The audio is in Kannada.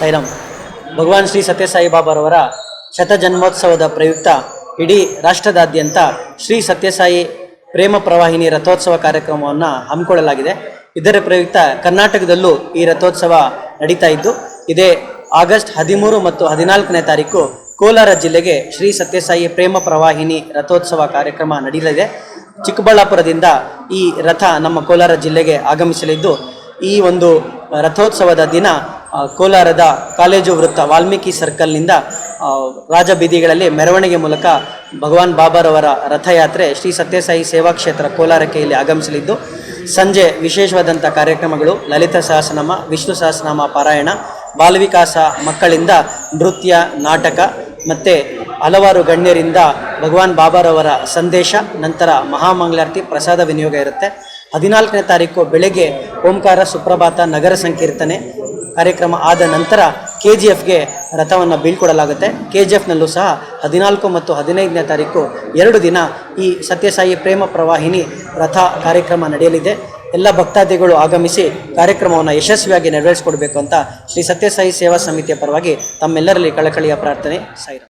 ಸೈರಾಮ್ ಭಗವಾನ್ ಶ್ರೀ ಸತ್ಯಸಾಯಿ ಬಾಬಾರವರ ಶತಜನ್ಮೋತ್ಸವದ ಪ್ರಯುಕ್ತ ಇಡೀ ರಾಷ್ಟ್ರದಾದ್ಯಂತ ಶ್ರೀ ಸತ್ಯಸಾಯಿ ಪ್ರೇಮ ಪ್ರವಾಹಿನಿ ರಥೋತ್ಸವ ಕಾರ್ಯಕ್ರಮವನ್ನು ಹಮ್ಮಿಕೊಳ್ಳಲಾಗಿದೆ. ಇದರ ಪ್ರಯುಕ್ತ ಕರ್ನಾಟಕದಲ್ಲೂ ಈ ರಥೋತ್ಸವ ನಡೀತಾ ಇದ್ದು, ಇದೇ ಆಗಸ್ಟ್ ಹದಿಮೂರು ಮತ್ತು ಹದಿನಾಲ್ಕನೇ ತಾರೀಕು ಕೋಲಾರ ಜಿಲ್ಲೆಗೆ ಶ್ರೀ ಸತ್ಯಸಾಯಿ ಪ್ರೇಮ ಪ್ರವಾಹಿನಿ ರಥೋತ್ಸವ ಕಾರ್ಯಕ್ರಮ ನಡೆಯಲಿದೆ ಚಿಕ್ಕಬಳ್ಳಾಪುರದಿಂದ ಈ ರಥ ನಮ್ಮ ಕೋಲಾರ ಜಿಲ್ಲೆಗೆ ಆಗಮಿಸಲಿದ್ದು, ಈ ಒಂದು ರಥೋತ್ಸವದ ದಿನ ಕೋಲಾರದ ಕಾಲೇಜು ವೃತ್ತ ವಾಲ್ಮೀಕಿ ಸರ್ಕಲ್ನಿಂದ ರಾಜಬೀದಿಗಳಲ್ಲಿ ರಾಜ ಬೀದಿಗಳಲ್ಲಿ ಮೆರವಣಿಗೆ ಮೂಲಕ ಭಗವಾನ್ ಬಾಬಾರವರ ರಥಯಾತ್ರೆ ಶ್ರೀ ಸತ್ಯಸಾಯಿ ಸೇವಾ ಕ್ಷೇತ್ರ ಕೋಲಾರಕ್ಕೆ ಇಲ್ಲಿ ಆಗಮಿಸಲಿದ್ದು, ಸಂಜೆ ವಿಶೇಷವಾದಂಥ ಕಾರ್ಯಕ್ರಮಗಳು ಲಲಿತ ಸಹಸ್ರನಾಮ, ವಿಷ್ಣು ಸಹಸ್ರನಾಮ ಪಾರಾಯಣ, ಬಾಲವಿಕಾಸ ಮಕ್ಕಳಿಂದ ನೃತ್ಯ, ನಾಟಕ ಮತ್ತು ಹಲವಾರು ಗಣ್ಯರಿಂದ ಭಗವಾನ್ ಬಾಬಾರವರ ಸಂದೇಶ, ನಂತರ ಮಹಾಮಂಗಳಾರತಿ, ಪ್ರಸಾದ ವಿನಿಯೋಗ ಇರುತ್ತೆ. ಹದಿನಾಲ್ಕನೇ ತಾರೀಕು ಬೆಳಗ್ಗೆ ಓಂಕಾರ ಸುಪ್ರಭಾತ ನಗರ ಸಂಕೀರ್ತನೆ. ಕಾರ್ಯಕ್ರಮ ಆದ ನಂತರ ಕೆ ಜಿ ಎಫ್ಗೆ ರಥವನ್ನು ಬೀಳ್ಕೊಡಲಾಗುತ್ತೆ. ಕೆ ಜಿ ಎಫ್ನಲ್ಲೂ ಸಹ ಹದಿನಾಲ್ಕು ಮತ್ತು ಹದಿನೈದನೇ ತಾರೀಕು ಎರಡು ದಿನ ಈ ಸತ್ಯಸಾಯಿ ಪ್ರೇಮ ಪ್ರವಾಹಿನಿ ರಥ ಕಾರ್ಯಕ್ರಮ ನಡೆಯಲಿದೆ. ಎಲ್ಲ ಭಕ್ತಾದಿಗಳು ಆಗಮಿಸಿ ಕಾರ್ಯಕ್ರಮವನ್ನು ಯಶಸ್ವಿಯಾಗಿ ನೆರವೇರಿಸಿಕೊಡ್ಬೇಕು ಅಂತ ಶ್ರೀ ಸತ್ಯಸಾಯಿ ಸೇವಾ ಸಮಿತಿಯ ಪರವಾಗಿ ತಮ್ಮೆಲ್ಲರಲ್ಲಿ ಕಳಕಳಿಯ ಪ್ರಾರ್ಥನೆ ಸಾಯಿರ